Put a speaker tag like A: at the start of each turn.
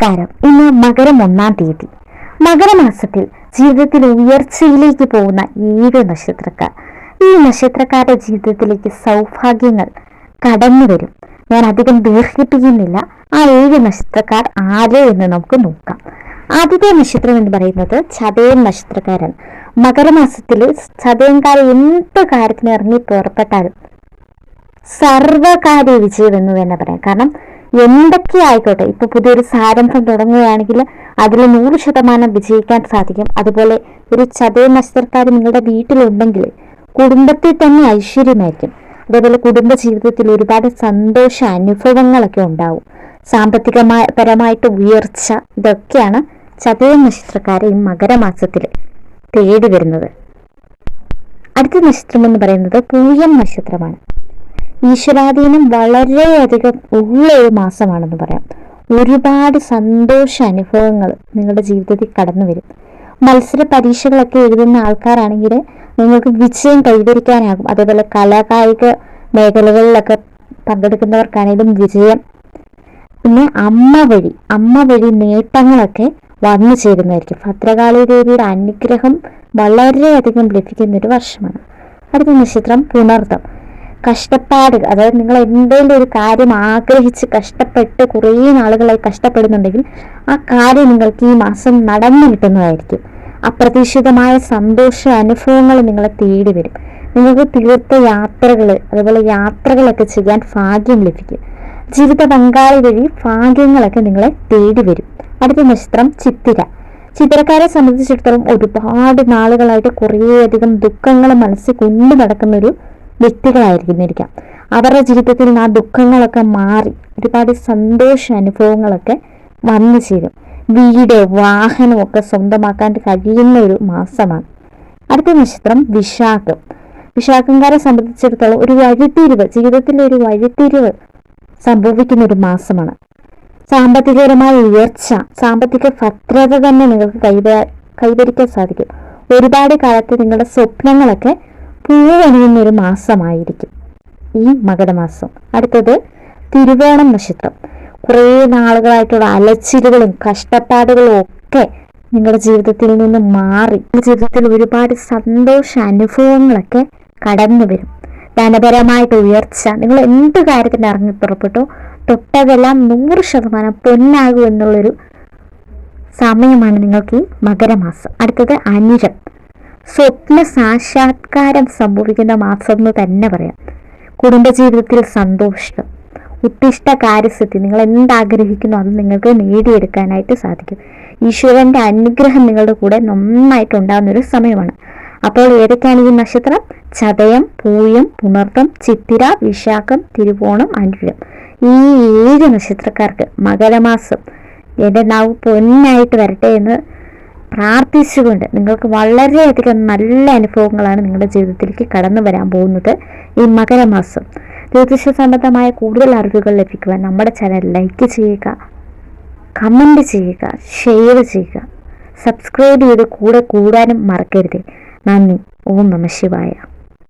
A: നമസ്കാരം ഇന്ന് മകരം ഒന്നാം തീയതി. മകരമാസത്തിൽ ജീവിതത്തിൽ ഉയർച്ചയിലേക്ക് പോകുന്ന ഏഴ് നക്ഷത്രക്കാർ. ഈ നക്ഷത്രക്കാരുടെ ജീവിതത്തിലേക്ക് സൗഭാഗ്യങ്ങൾ കടന്നു വരും. ഞാൻ അധികം ദീർഘിപ്പിക്കുന്നില്ല. ആ ഏഴ് നക്ഷത്രക്കാർ ആര് എന്ന് നമുക്ക് നോക്കാം. ആദ്യത്തെ നക്ഷത്രം എന്ന് പറയുന്നത് ചതയൻ നക്ഷത്രക്കാരൻ മകരമാസത്തിൽ ചതയൻകാരെ എന്ത് കാര്യത്തിന് ഇറങ്ങി പുറപ്പെട്ടാലും സർവകാര്യ വിജയം എന്ന് തന്നെ പറയാം. കാരണം എന്തൊക്കെ ആയിക്കോട്ടെ ഇപ്പൊ പുതിയൊരു സാരംഭം തുടങ്ങുകയാണെങ്കിൽ അതിൽ നൂറ് ശതമാനം വിജയിക്കാൻ സാധിക്കും. അതുപോലെ ഒരു ചതയ നക്ഷത്രക്കാർ നിങ്ങളുടെ വീട്ടിലുണ്ടെങ്കിൽ കുടുംബത്തിൽ തന്നെ ഐശ്വര്യമായിരിക്കും. അതേപോലെ കുടുംബ ജീവിതത്തിൽ ഒരുപാട് സന്തോഷ അനുഭവങ്ങളൊക്കെ ഉണ്ടാവും. സാമ്പത്തികമായ പരമായിട്ട് ഉയർച്ച ഇതൊക്കെയാണ് ചതയ നക്ഷത്രക്കാരെ ഈ മകരമാസത്തിൽ തേടി വരുന്നത് അടുത്ത നക്ഷത്രം എന്ന് പറയുന്നത് പൂയം നക്ഷത്രമാണ്. ഈശ്വരാധീനം വളരെയധികം ഉള്ള ഒരു മാസമാണെന്ന് പറയാം. ഒരുപാട് സന്തോഷ അനുഭവങ്ങൾ നിങ്ങളുടെ ജീവിതത്തിൽ കടന്നു വരും. മത്സര പരീക്ഷകളൊക്കെ എഴുതുന്ന ആൾക്കാരാണെങ്കിൽ നിങ്ങൾക്ക് വിജയം കൈവരിക്കാനാകും. അതേപോലെ കലാകായിക മേഖലകളിലൊക്കെ പങ്കെടുക്കുന്നവർക്കാണെങ്കിലും വിജയം. പിന്നെ അമ്മ വഴി അമ്മ വഴി നേട്ടങ്ങളൊക്കെ വന്നു ചേരുന്നതായിരിക്കും. ഭദ്രകാളി ദേവിയുടെ അനുഗ്രഹം വളരെയധികം ലഭിക്കുന്ന ഒരു വർഷമാണ്. അടുത്ത നക്ഷത്രം പുണർദം. കഷ്ടപ്പാട് അതായത് നിങ്ങൾ എന്തെങ്കിലും ഒരു കാര്യം ആഗ്രഹിച്ച് കഷ്ടപ്പെട്ട് കുറേ നാളുകളായി കഷ്ടപ്പെടുന്നുണ്ടെങ്കിൽ ആ കാര്യം നിങ്ങൾക്ക് ഈ മാസം നടന്നു കിട്ടുന്നതായിരിക്കും. അപ്രതീക്ഷിതമായ സന്തോഷ അനുഭവങ്ങൾ നിങ്ങളെ തേടി വരും. നിങ്ങൾക്ക് തീർത്ത യാത്രകൾ അതുപോലെ യാത്രകളൊക്കെ ചെയ്യാൻ ഭാഗ്യം ലഭിക്കും. ജീവിത പങ്കാളി വഴി ഭാഗ്യങ്ങളൊക്കെ നിങ്ങളെ തേടി വരും. അടുത്ത നക്ഷത്രം ചിത്തിര. ചിത്രക്കാരെ സംബന്ധിച്ചിടത്തോളം ഒരുപാട് നാളുകളായിട്ട് കുറേയധികം ദുഃഖങ്ങൾ മനസ്സിൽ കൊണ്ടു നടക്കുന്ന ഒരു വ്യക്തികളായിരിക്കുന്നിരിക്കാം അവരുടെ ജീവിതത്തിൽ നിന്ന് ആ ദുഃഖങ്ങളൊക്കെ മാറി ഒരുപാട് സന്തോഷ അനുഭവങ്ങളൊക്കെ വന്നു ചേരും. വീട് വാഹനമൊക്കെ സ്വന്തമാക്കാൻ കഴിയുന്ന ഒരു മാസമാണ്. അടുത്ത നക്ഷത്രം വിശാഖം. വിശാഖംകാരെ സംബന്ധിച്ചിടത്തോളം ഒരു വഴിത്തിരിവ് ജീവിതത്തിലെ ഒരു വഴിത്തിരിവ് സംഭവിക്കുന്ന ഒരു മാസമാണ്. സാമ്പത്തികപരമായ ഉയർച്ച സാമ്പത്തിക ഭദ്രത തന്നെ നിങ്ങൾക്ക് കൈവ കൈവരിക്കാൻ സാധിക്കും. ഒരുപാട് കാലത്ത് നിങ്ങളുടെ സ്വപ്നങ്ങളൊക്കെ പൂവണിയുന്ന ഒരു മാസമായിരിക്കും ഈ മകരമാസം. അടുത്തത് തിരുവോണം നക്ഷത്രം. കുറേ നാളുകളായിട്ടുള്ള അലച്ചിലുകളും കഷ്ടപ്പാടുകളും ഒക്കെ നിങ്ങളുടെ ജീവിതത്തിൽ നിന്ന് മാറി. ജീവിതത്തിൽ ഒരുപാട് സന്തോഷ അനുഭവങ്ങളൊക്കെ കടന്നു വരും. ധനപരമായിട്ട് ഉയർച്ച. നിങ്ങൾ എന്ത് കാര്യത്തിന് ഇറങ്ങി പുറപ്പെട്ടു തൊട്ടതെല്ലാം നൂറ് ശതമാനം പൊന്നാകും എന്നുള്ളൊരു സമയമാണ് നിങ്ങൾക്ക് ഈ മകരമാസം. അടുത്തത് അനിരം സ്വപ്ന സാക്ഷാത്കാരം സംഭവിക്കുന്ന മാസം എന്ന് തന്നെ പറയാം. കുടുംബജീവിതത്തിൽ സന്തോഷം ഉത്തിഷ്ട കാര്യസിദ്ധി നിങ്ങൾ എന്താഗ്രഹിക്കുന്നു അത് നിങ്ങൾക്ക് നേടിയെടുക്കാനായിട്ട് സാധിക്കും. ഈശ്വരന്റെ അനുഗ്രഹം നിങ്ങളുടെ കൂടെ നന്നായിട്ട് ഉണ്ടാകുന്ന ഒരു സമയമാണ്. അപ്പോൾ ഏതൊക്കെയാണ് ഈ നക്ഷത്രം? ചതയം പൂയം പുണർത്തം ചിത്തിര വിശാഖം തിരുവോണം അനുരം ഈ ഏഴ് നക്ഷത്രക്കാർക്ക് മകരമാസം എന്റെ നാവ് പൊന്നായിട്ട് വരട്ടെ എന്ന് പ്രാർത്ഥിച്ചുകൊണ്ട് നിങ്ങൾക്ക് വളരെയധികം നല്ല അനുഭവങ്ങളാണ് നിങ്ങളുടെ ജീവിതത്തിലേക്ക് കടന്നു വരാൻ പോകുന്നത് ഈ മകരമാസം. ജ്യോതിഷ സംബന്ധമായ കൂടുതൽ അറിവുകൾ ലഭിക്കുവാൻ നമ്മുടെ ചാനൽ ലൈക്ക് ചെയ്യുക കമന്റ് ചെയ്യുക ഷെയർ ചെയ്യുക. സബ്സ്ക്രൈബ് ചെയ്ത് കൂടെ കൂടാനും മറക്കരുത്. നന്ദി. ഓം നമ ശിവായ.